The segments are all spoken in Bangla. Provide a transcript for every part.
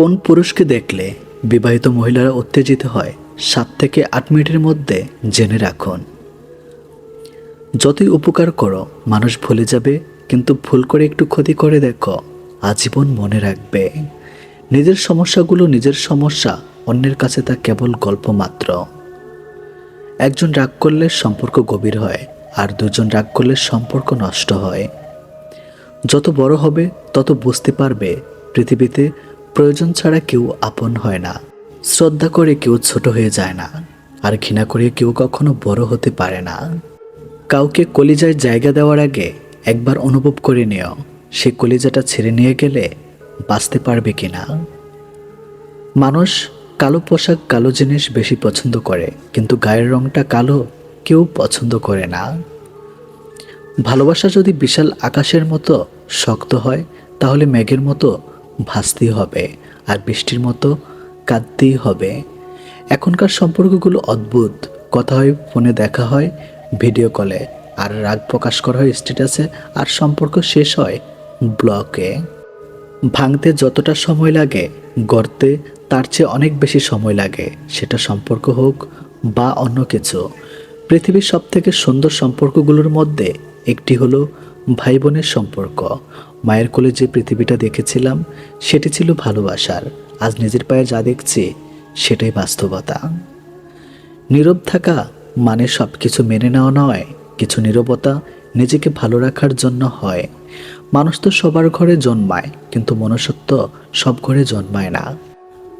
কোন পুরুষকে দেখলে বিবাহিত মহিলারা উত্তেজিত হয়, সাত থেকে আট মিনিটের মধ্যে জেনে রাখুন। যতই উপকার করো, মানুষ ভুলে যাবে, কিন্তু ভুল করে একটু ক্ষতি করে দেখো, আজীবন মনে রাখবে। নিজের সমস্যাগুলো নিজের সমস্যা, অন্যের কাছে তা কেবল গল্প মাত্র। একজন রাগ করলে সম্পর্ক গভীর হয়, আর দুজন রাগ করলে সম্পর্ক নষ্ট হয়। যত বড় হবে, তত বুঝতে পারবে পৃথিবীতে প্রয়োজন ছাড়া কেউ আপন হয় না। শ্রদ্ধা করে কেউ ছোট হয়ে যায় না, আর ঘৃণা করে কেউ কখনো বড় হতে পারে না। কাউকে কলিজায় জায়গা দেওয়ার আগে একবার অনুভব করে নিও, সে কলিজাটা ছেড়ে নিয়ে গেলে বাঁচতে পারবে কিনা। মানুষ কালো পোশাক কালো জিনিস বেশি পছন্দ করে, কিন্তু গায়ের রংটা কালো কেউ পছন্দ করে না। ভালোবাসা যদি বিশাল আকাশের মতো শক্ত হয়, তাহলে মেঘের মতো ভাসতেই হবে আর বৃষ্টির মতো কাঁদতেই হবে। এখনকার সম্পর্কগুলো অদ্ভুত। কথা হয়, ফোনে দেখা হয়, ভিডিও কলে। আর রাগ প্রকাশ করা হয় স্ট্যাটাসে। আর সম্পর্ক শেষ হয় ব্লকে। ভাঙতে যতটা সময় লাগে, গড়তে তার চেয়ে অনেক বেশি সময় লাগে। সেটা সম্পর্ক হোক বা অন্য কিছু। পৃথিবীর সবথেকে সুন্দর সম্পর্কগুলোর মধ্যে একটি হলো ভাই বোনের সম্পর্ক। মায়ের কোলে যে পৃথিবীটা দেখেছিলাম, সেটি ছিল ভালোবাসার। আজ নিজের পায়ে যা দেখছি, সেটাই বাস্তবতা। নীরব থাকা মানে সব কিছু মেনে নেওয়া নয়, কিছু নীরবতা নিজেকে ভালো রাখার জন্য হয়। মানুষ তো সবার ঘরে জন্মায়, কিন্তু মনুষ্যত্ব সব ঘরে জন্মায় না।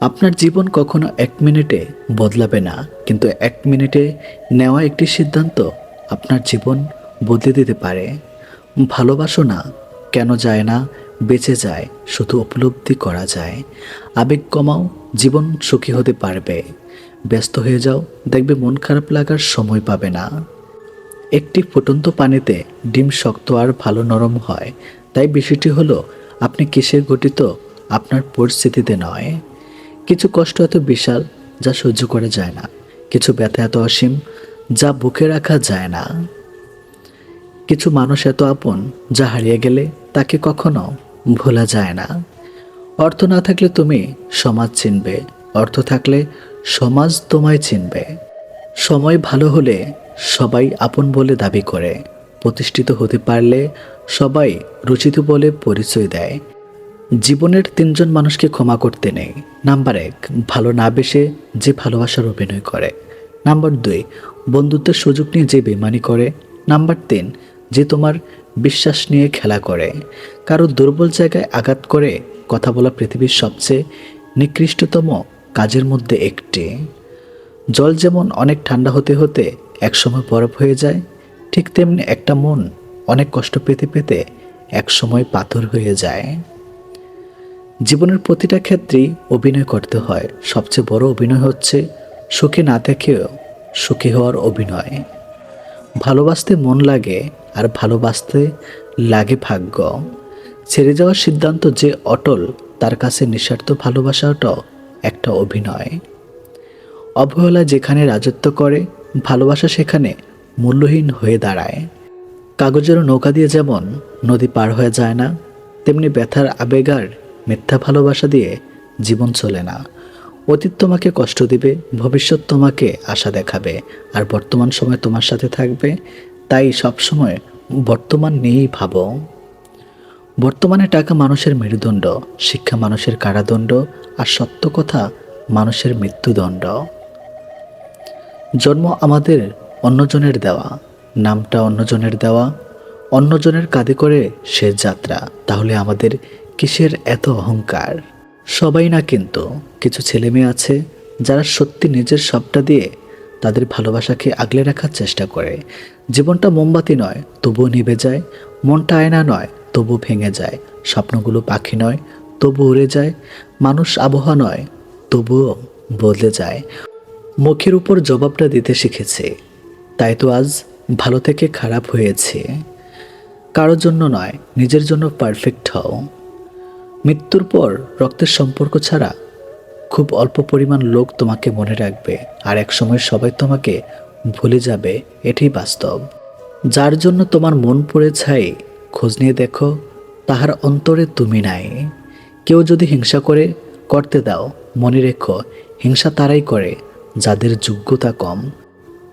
আপনার জীবন কখনো এক মিনিটে বদলাবে না, কিন্তু এক মিনিটে নেওয়া একটি সিদ্ধান্ত আপনার জীবন বদলে দিতে পারে। ভালোবাসো না, কেন যায় না, বেঁচে যায়, শুধু উপলব্ধি করা যায়। আবেগ কমাও, জীবন সুখী হতে পারবে। ব্যস্ত হয়ে যাও, দেখবে মন খারাপ লাগার সময় পাবে না। একটি ফুটন্ত পানিতে ডিম শক্ত আর ভালো নরম হয়, তাই বিষয়টি হলো, আপনি কিসের গঠিত, আপনার পরিস্থিতিতে নয়। কিছু কষ্ট এত বিশাল, যা সহ্য করা যায় না। কিছু ব্যথা এত অসীম, যা বুকে রাখা যায় না। কিছু মানুষ এত আপন, যা হারিয়ে গেলে তাকে কখনো ভোলা যায় না। অর্থ না থাকলে তুমি সমাজ চিনবে, অর্থ থাকলে সমাজ তোমায় চিনবে। সময় ভালো হলে সবাই আপন বলে দাবি করে, প্রতিষ্ঠিত হতে পারলে সবাই রচিত বলে পরিচয় দেয়। জীবনের তিনজন মানুষকে ক্ষমা করতে নেই। নাম্বার এক, ভালো না বেসে যে ভালোবাসার অভিনয় করে। নাম্বার দুই, বন্ধুত্বের সুযোগ নিয়ে যে বেমানি করে। নাম্বার তিন যে তোমার বিশ্বাস নিয়ে খেলা করে, কারও দুর্বল জায়গায় আঘাত করে কথা বলা পৃথিবীর সবচেয়ে নিকৃষ্টতম কাজের মধ্যে একটি। জল যেমন অনেক ঠান্ডা হতে হতে একসময় বরফ হয়ে যায়, ঠিক তেমনি একটা মন অনেক কষ্ট পেতে পেতে একসময় পাথর হয়ে যায়। জীবনের প্রতিটা ক্ষেত্রেই অভিনয় করতে হয়। সবচেয়ে বড় অভিনয় হচ্ছে সুখে না থেকেও সুখী হওয়ার অভিনয়। ভালোবাসতে মন লাগে আর ভালোবাসতে লাগে ভাগ্য। ছেড়ে যাওয়ার সিদ্ধান্ত যে অটল, তার কাছে নিঃস্বার্থ ভালোবাসাটাও একটা অভিনয়। অবহেলা যেখানে রাজত্ব করে, ভালোবাসা সেখানে মূল্যহীন হয়ে দাঁড়ায়। কাগজের নৌকা দিয়ে যেমন নদী পার হয়ে যায় না, তেমনি ব্যথার আবেগার মিথ্যা ভালোবাসা দিয়ে জীবন চলে না। অতীত তোমাকে কষ্ট দিবে, ভবিষ্যৎ তোমাকে আশা দেখাবে, আর বর্তমান সময় তোমার সাথে থাকবে তাই সবসময় বর্তমান নিয়েই ভাবো। বর্তমানে টাকা মানুষের মেরুদণ্ড, শিক্ষা মানুষের কারাদণ্ড, আর সত্য কথা মানুষের মৃত্যুদণ্ড। জন্ম আমাদের অন্যজনের দেওয়া, নামটা অন্যজনের দেওয়া, অন্যজনের কাঁধে করে সে যাত্রা, তাহলে আমাদের কিসের এত অহংকার? সবাই না কিন্তু, কিছু ছেলে মেয়ে আছে, যারা সত্যি নিজের সবটা দিয়ে তাদের ভালোবাসাকে আগলে রাখার চেষ্টা করে জীবনটা মোমবাতি নয়, তবুও নিভে যায়। মনটা আয়না নয় তবু ভেঙে যায়। স্বপ্নগুলো পাখি নয় তবু উড়ে যায়। মানুষ আবহাওয়া নয়, তবুও বদলে যায়। মুখের উপর জবাবটা দিতে শিখেছে। তাই তো আজ ভালো থেকে খারাপ হয়েছে। কারোর জন্য নয়, নিজের জন্য পারফেক্ট হও। মৃত্যুর পর রক্তের সম্পর্ক ছাড়া খুব অল্প পরিমাণ লোক তোমাকে মনে রাখবে। আর এক সময় সবাই তোমাকে ভুলে যাবে এটাই বাস্তব। যার জন্য তোমার মন পড়ে ছাই, খোঁজ নিয়ে দেখো, তাহার অন্তরে তুমি নাই। কেউ যদি হিংসা করে, করতে দাও, মনে রেখো, হিংসা তারাই করে, যাদের যোগ্যতা কম।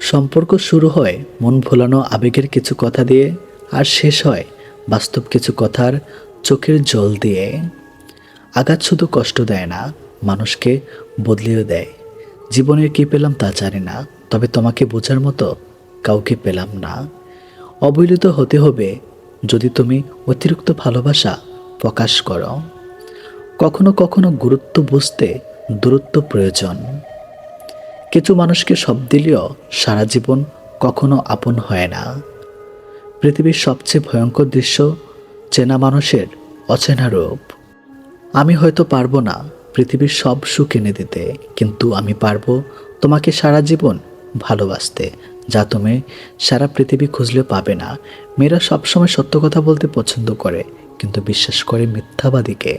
সম্পর্ক শুরু হয় মন ভোলানো আবেগের কিছু কথা দিয়ে, আর শেষ হয় বাস্তব কিছু কথার চোখের জল দিয়ে। আঘাত শুধু কষ্ট দেয় না, মানুষকে বদলেও দেয়। জীবনের কী পেলাম তা জানি না। তবে তোমাকে বোঝার মতো কাউকে পেলাম না। অবহেলিত হতে হবে যদি তুমি অতিরিক্ত ভালোবাসা প্রকাশ করো। কখনো কখনো গুরুত্ব বুঝতে দূরত্ব প্রয়োজন। কিছু মানুষকে সব দিলেও সারা জীবন কখনো আপন হয় না। পৃথিবীর সবচেয়ে ভয়ঙ্কর দৃশ্য চেনা মানুষের অচেনা রূপ। আমি হয়তো পারব না পৃথিবীর সব সুখ এনে দিতে, কিন্তু আমি পারব তোমাকে সারা জীবন ভালোবাসতে, যা তুমি সারা পৃথিবী খুঁজলেও পাবে না। মেয়েরা সবসময় সত্য কথা বলতে পছন্দ করে, কিন্তু বিশ্বাস করে মিথ্যাবাদীকে।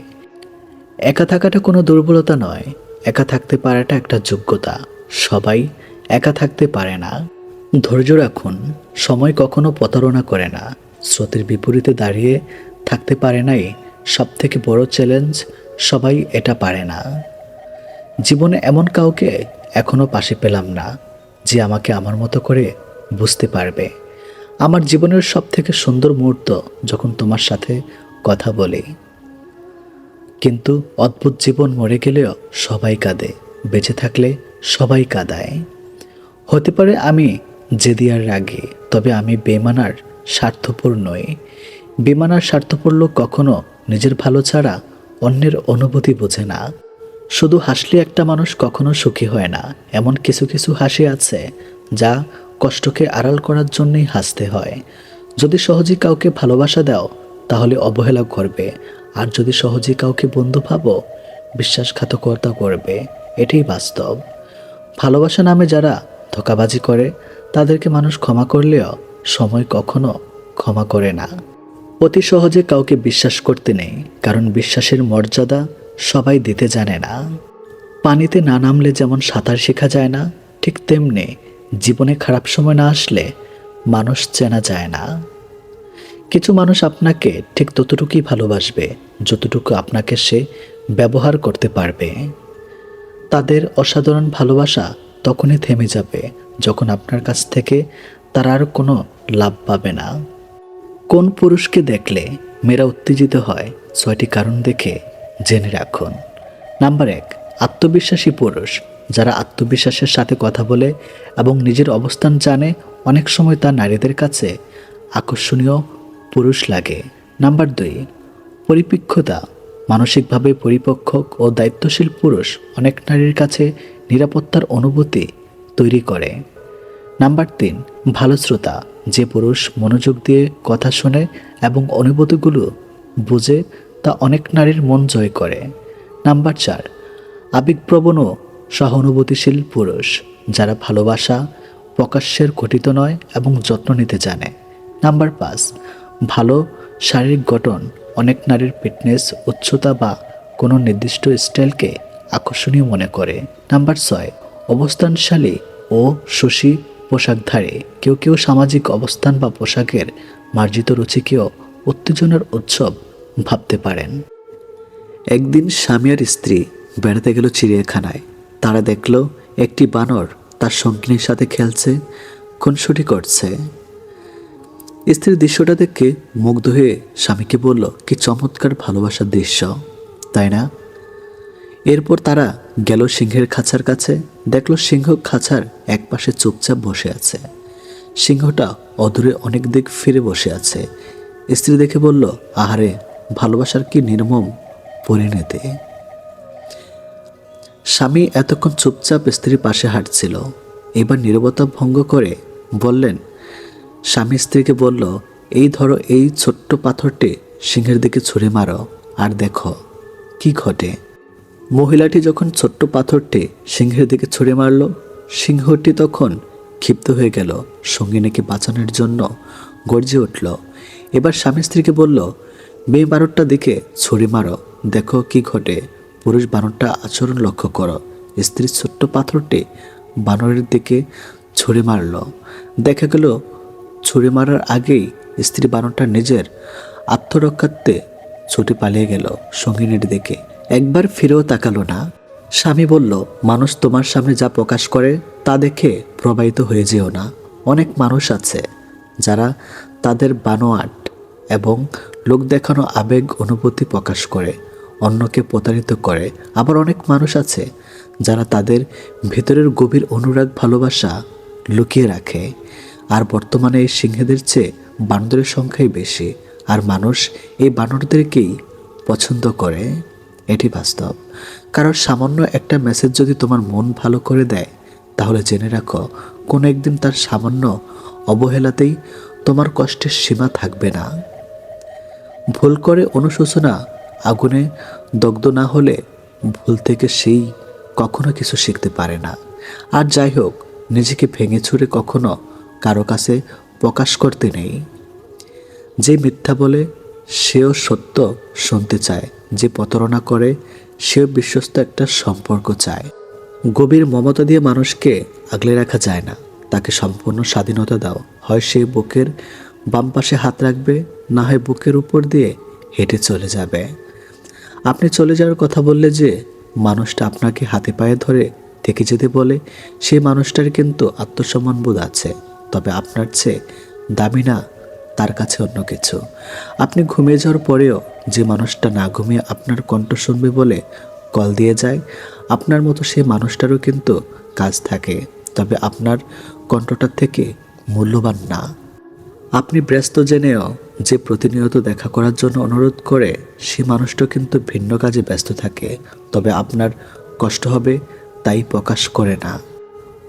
একা থাকাটা কোনো দুর্বলতা নয়। একা থাকতে পারাটা একটা যোগ্যতা। সবাই একা থাকতে পারে না। ধৈর্য রাখুন। সময় কখনো প্রতারণা করে না। স্রোতের বিপরীতে দাঁড়িয়ে থাকতে পারে নাই সব থেকে বড় চ্যালেঞ্জ সবাই এটা পারে না। জীবনে এমন কাউকে এখনও পাশে পেলাম না। যে আমাকে আমার মতো করে বুঝতে পারবে। আমার জীবনের সব থেকে সুন্দর মুহূর্ত যখন তোমার সাথে কথা বলি। কিন্তু অদ্ভুত জীবন মরে গেলেও সবাই কাঁদে, বেঁচে থাকলে সবাই কাঁদায়। হতে পারে আমি জেদিয়ার রাগে, তবে আমি বেমানার স্বার্থপর নই। বেমানার স্বার্থপর লোক কখনো নিজের ভালো ছাড়া অন্যের অনুভূতি বোঝে না। শুধু হাসলে একটা মানুষ কখনো সুখী হয় না। এমন কিছু কিছু হাসি আছে, যা কষ্টকে আড়াল করার জন্যই হাসতে হয়। যদি সহজে কাউকে ভালোবাসা দাও, তাহলে অবহেলা করবে। আর যদি সহজে কাউকে বন্ধু ভাবো, বিশ্বাসঘাতকতা করবে। এটাই বাস্তব। ভালোবাসা নামে যারা ধোকাবাজি করে, তাদেরকে মানুষ ক্ষমা করলেও সময় কখনো ক্ষমা করে না। অতি সহজে কাউকে বিশ্বাস করতে নেই, কারণ বিশ্বাসের মর্যাদা সবাই দিতে জানে না। পানিতে না নামলে যেমন সাঁতার শেখা যায় না, ঠিক তেমনি জীবনে খারাপ সময় না আসলে মানুষ চেনা যায় না। কিছু মানুষ আপনাকে ঠিক ততটুকুই ভালোবাসবে, যতটুকু আপনাকে সে ব্যবহার করতে পারবে। তাদের অসাধারণ ভালোবাসা তখনই থেমে যাবে, যখন আপনার কাছ থেকে তারা আর কোনো লাভ পাবে না। কোন পুরুষকে দেখলে মেয়েরা উত্তেজিত হয়, ছয়টি কারণ দেখে জেনে রাখুন। নাম্বার এক, আত্মবিশ্বাসী পুরুষ। যারা আত্মবিশ্বাসের সাথে কথা বলে এবং নিজের অবস্থান জানে, অনেক সময় তা নারীদের কাছে আকর্ষণীয় পুরুষ লাগে। নাম্বার দুই পরিপেক্ষতা মানসিকভাবে পরিপক্ক ও দায়িত্বশীল পুরুষ অনেক নারীর কাছে নিরাপত্তার অনুভূতি তৈরি করে। নাম্বার তিন, ভালো শ্রোতা। যে পুরুষ মনোযোগ দিয়ে কথা শোনে এবং অনুভূতিগুলো বুঝে তা অনেক নারীর মন জয় করে। নাম্বার চার আবেগপ্রবণ ও সহানুভূতিশীল পুরুষ, যারা ভালোবাসা প্রকাশ্যের গঠিত নয় এবং যত্ন নিতে জানে। নাম্বার পাঁচ, ভালো শারীরিক গঠন অনেক নারীর ফিটনেস, উচ্চতা বা কোনো নির্দিষ্ট স্টাইলকে আকর্ষণীয় মনে করে। নাম্বার ছয়, অবস্থানশালী ও শশী পোশাকধারী। কেউ কেউ সামাজিক অবস্থান বা পোশাকের মার্জিত রুচিকেও উত্তেজনার উৎসব ভাবতে পারেন। একদিন স্বামী আর স্ত্রী বেড়াতে গেল চিড়িয়াখানায়। তারা দেখল একটি বানর তার সঙ্গিনীর সাথে খেলছে, খুনসুটি করছে। স্ত্রীর দৃশ্যটা দেখে মুগ্ধ হয়ে স্বামীকে বলল, কি চমৎকার ভালোবাসার দৃশ্য। তাই না? এরপর তারা গেল সিংহের খাঁচার কাছে, দেখল সিংহ খাঁচার একপাশে চুপচাপ বসে আছে। সিংহটা অদূরে অনেক দিক ফিরে বসে আছে। স্ত্রী দেখে বলল, আহারে ভালোবাসার কি নির্মম পরিণতি? স্বামী এতক্ষণ চুপচাপ স্ত্রীর পাশে হাঁটছিল। এবার নীরবতা ভঙ্গ করে বললেন, স্বামী স্ত্রীকে বলল, এই ধরো এই ছোট্ট পাথরটি সিংহের দিকে ছুঁড়ে মারো আর দেখো কি ঘটে। মহিলাটি যখন ছোট্ট পাথরটি সিংহের দিকে ছুঁড়ে মারল, সিংহটি তখন ক্ষিপ্ত হয়ে গেল। সঙ্গিনীকে বাঁচানোর জন্য গর্জে উঠল। এবার স্বামী স্ত্রীকে বলল মেয়ে বানরটা দেখে, ছুরি মারো, দেখো কি ঘটে। পুরুষ বানরটা আচরণ লক্ষ্য করো। স্ত্রীর ছোট্ট পাথরটি বানরের দিকে ছুরি মারল। দেখা গেল, ছুরি মারার আগেই স্ত্রী বানরটা নিজের আত্মরক্ষার্থে ছুটি পালিয়ে গেল সঙ্গিনীর দিকে। একবার ফিরেও তাকালো না। স্বামী বলল, মানুষ তোমার সামনে যা প্রকাশ করে, তা দেখে প্রবাহিত হয়ে যেও না। অনেক মানুষ আছে যারা তাদের বানোয়াট এবং লোক দেখানো আবেগ, অনুভূতি প্রকাশ করে, অন্যকে প্রতারিত করে। আবার অনেক মানুষ আছে যারা তাদের ভেতরের গভীর অনুরাগ, ভালোবাসা লুকিয়ে রাখে। আর বর্তমানে এই সিংহেদের চেয়ে বানরের সংখ্যাই বেশি। আর মানুষ এই বানরদেরকেই পছন্দ করে। এটি বাস্তব। কারণ সামান্য একটা মেসেজ যদি তোমার মন ভালো করে দেয়, তাহলে জেনে রাখো, কোনো একদিন তার সামান্য অবহেলাতেই তোমার কষ্টের সীমা থাকবে না। ভুল করে অনুশোচনা, আগুনে দগ্ধ না হলে ভুল থেকে সেই কখনো কিছু শিখতে পারে না। আর যাই হোক, নিজেকে ভেঙে ছুড়ে কখনো কারও কাছে প্রকাশ করতে নেই। যে মিথ্যা বলে, সেও সত্য শুনতে চায়। যে প্রতারণা করে, সেও বিশ্বস্ত একটা সম্পর্ক চায়। গভীর মমতা দিয়ে মানুষকে আগলে রাখা যায় না। তাকে সম্পূর্ণ স্বাধীনতা দাও। হয় সে বুকের বাম পাশে হাত রাখবে, না হয় বুকের উপর দিয়ে হেঁটে চলে যাবে। আপনি চলে যাওয়ার কথা বললে যে মানুষটা আপনাকে হাতে পায়ে ধরে থেকে যেতে বলে সেই মানুষটার কিন্তু আত্মসম্মান বোধ আছে, তবে আপনার চেয়ে দামি না, তার কাছে অন্য কিছু। আপনি ঘুমিয়ে যাওয়ার পরেও যে মানুষটা না ঘুমিয়ে আপনার কণ্ঠ শুনবে বলে কল দিয়ে যায়, আপনার মতো সেই মানুষটারও কিন্তু কাজ থাকে, তবে আপনার কণ্ঠটার থেকে মূল্যবান না। আপনি ব্যস্ত জেনেও যে প্রতিনিয়ত দেখা করার জন্য অনুরোধ করে সে মানুষটা কিন্তু ভিন্ন কাজে ব্যস্ত থাকে। তবে আপনার কষ্ট হবে তাই প্রকাশ করে না।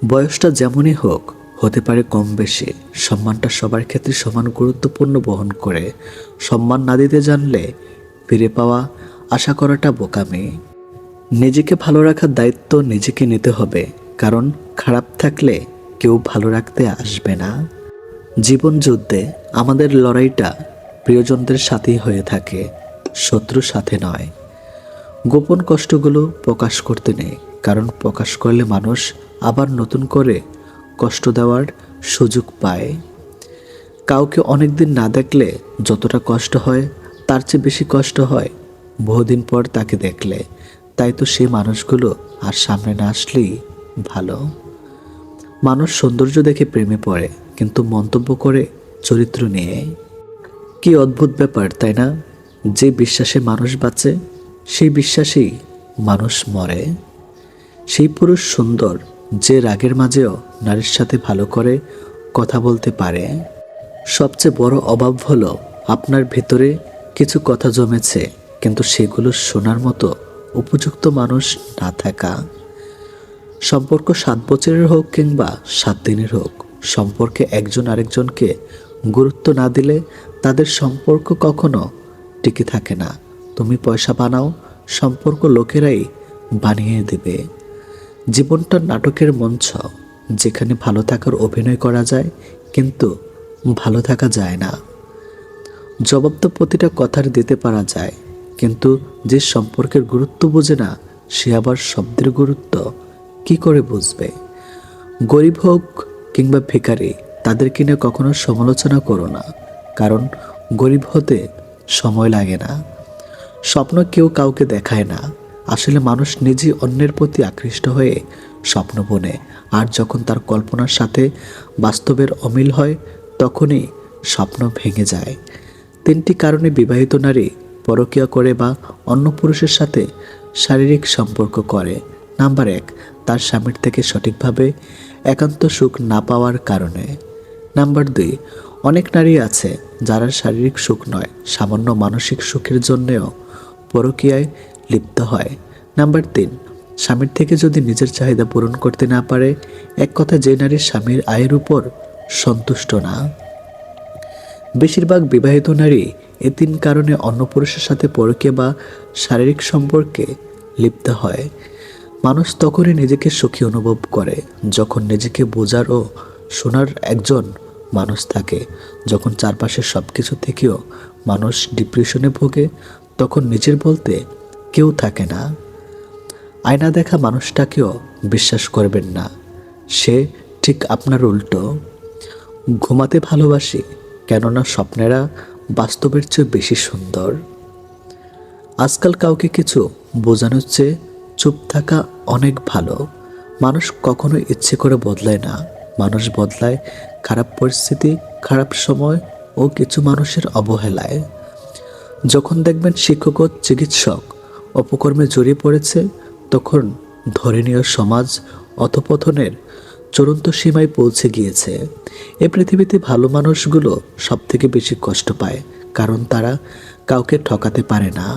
বয়সটা যেমনই হোক, হতে পারে কম বেশি, সম্মানটা সবার ক্ষেত্রে সমান গুরুত্বপূর্ণ বহন করে। সম্মান না দিতে জানলে ফিরে পাওয়া আশা করাটা বোকামি। নিজেকে ভালো রাখার দায়িত্ব নিজেকে নিতে হবে, কারণ খারাপ থাকলে কেউ ভালো রাখতে আসবে না। জীবন যুদ্ধে আমাদের লড়াইটা প্রিয়জনদের সাথেই হয়ে থাকে, শত্রুর সাথে নয়। গোপন কষ্টগুলো প্রকাশ করতে নেই, কারণ প্রকাশ করলে মানুষ আবার নতুন করে কষ্ট দেওয়ার সুযোগ পায়। কাউকে অনেকদিন না দেখলে যতটা কষ্ট হয়, তার চেয়ে বেশি কষ্ট হয় বহুদিন পর তাকে দেখলে। তাই তো সেই মানুষগুলো আর সামনে না আসলেই ভালো। মানুষ সৌন্দর্য দেখে প্রেমে পড়ে, কিন্তু মন্তব্য করে চরিত্র নিয়ে। কি অদ্ভুত ব্যাপার, তাই না? যে বিশ্বাসে মানুষ বাঁচে, সেই বিশ্বাসেই মানুষ মরে। সেই পুরুষ সুন্দর, যে রাগের মাঝেও নারীর সাথে ভালো করে কথা বলতে পারে। সবচেয়ে বড় অভাব হলো আপনার ভেতরে কিছু কথা জমেছে, কিন্তু সেগুলো শোনার মতো উপযুক্ত মানুষ না থাকা। সম্পর্ক সাত বছরের হোক কিংবা সাত দিনের হোক, সম্পর্কে একজন আরেকজনকে গুরুত্ব না দিলে তাদের সম্পর্ক কখনো টিকে থাকে না। তুমি পয়সা বানাও, সম্পর্ক লোকেরাই বানিয়ে দেবে। জীবনটা নাটকের মঞ্চ, যেখানে ভালো থাকার অভিনয় করা যায় কিন্তু ভালো থাকা যায় না। জবাব তো প্রতিটা কথার দিতে পারা যায়, কিন্তু যে সম্পর্কের গুরুত্ব বোঝে না, সে আবার শব্দের গুরুত্ব কি করে বুঝবে? গরিব হোক কিংবা ভিখারি তাদের কিনে কখনো সমালোচনা করো না, কারণ গরিব হতে সময় লাগে না। স্বপ্ন কেউ কাউকে দেখায় না। আসলে মানুষ নিজে অন্যের প্রতি আকৃষ্ট হয়ে স্বপ্ন বনে। আর যখন তার কল্পনার সাথে বাস্তবের অমিল হয়, তখনই স্বপ্ন ভেঙে যায়। তিনটি কারণে বিবাহিত নারী পরকীয়া করে বা অন্য পুরুষের সাথে শারীরিক সম্পর্ক করে। নাম্বার এক, তার স্বামীর থেকে সঠিকভাবে একান্ত সুখ না পাওয়ার কারণে। নাম্বার দুই, অনেক নারী আছে যারা শারীরিক সুখ নয়, সামান্য মানসিক সুখের জন্যেও পরকীয়ায় লিপ্ত হয়। নাম্বার তিন, স্বামীর থেকে যদি নিজের চাহিদা পূরণ করতে না পারে, এক কথা যে নারীর স্বামীর আয়ের উপর সন্তুষ্ট না। বেশিরভাগ বিবাহিত নারী এ তিন কারণে অন্য পুরুষের সাথে পরকে বা শারীরিক সম্পর্কে লিপ্ত হয়। মানুষ তখনই নিজেকে সুখী অনুভব করে, যখন নিজেকে বোঝার ও শোনার একজন মানুষ থাকে। যখন চারপাশের সব কিছু থেকেও মানুষ ডিপ্রেশনে ভোগে, তখন নিজের বলতে কেউ থাকে না। আয়না দেখা মানুষটাকেও বিশ্বাস করবেন না। সে ঠিক আপনার উল্টো। ঘুমাতে ভালোবাসি, কেননা স্বপ্নেরা বাস্তবের চেয়ে বেশি সুন্দর। আজকাল কাউকে কিছু বোঝানোর চেয়ে চুপ থাকা অনেক ভালো। মানুষ কখনো ইচ্ছে করে বদলায় না। মানুষ বদলায় খারাপ পরিস্থিতি, খারাপ সময় ও কিছু মানুষের অবহেলায়। যখন দেখবেন শিক্ষক চিকিৎসক অপকর্মে জড়িয়ে পড়েছে, তখন ধর্মীয় সমাজ অধপতনের চূড়ান্ত সীমায় পৌঁছে গিয়েছে। এ পৃথিবীতে ভালো মানুষগুলো সব থেকে বেশি কষ্ট পায়, কারণ তারা কাউকে ঠকাতে পারে না।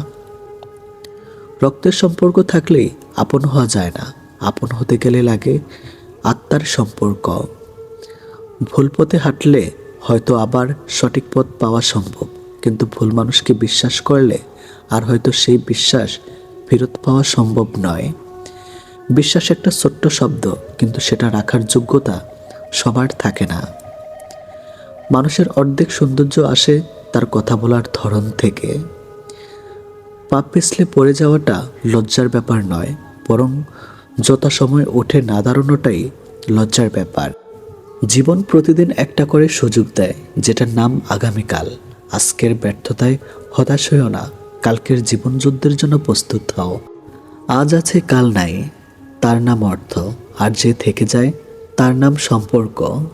রক্তের সম্পর্ক থাকলেই আপন হওয়া যায় না। আপন হতে গেলে লাগে আত্মার সম্পর্ক। ভুল পথে হাঁটলে হয়তো আবার সঠিক পথ পাওয়া সম্ভব, কিন্তু ভুল মানুষকে বিশ্বাস করলে আর হয়তো সেই বিশ্বাস ফেরত পাওয়া সম্ভব নয়। বিশ্বাস একটা ছোট্ট শব্দ, কিন্তু সেটা রাখার যোগ্যতা সবার থাকে না। মানুষের অর্ধেক সৌন্দর্য আসে তার কথা বলার ধরন থেকে। পা পিছলে পড়ে যাওয়াটা লজ্জার ব্যাপার নয়, বরং যথাসময় ওঠে না দাঁড়ানোটাই লজ্জার ব্যাপার। জীবন প্রতিদিন একটা করে সুযোগ দেয়, যেটার নাম আগামীকাল। আজকের ব্যর্থতায় হতাশ হইও না, কালকের জীবন যুদ্ধের জন্য প্রস্তুত হও। আজ আছে, কাল নাই, তার নাম অর্থ। আর যে থেকে যায়, তার নাম সম্পর্ক।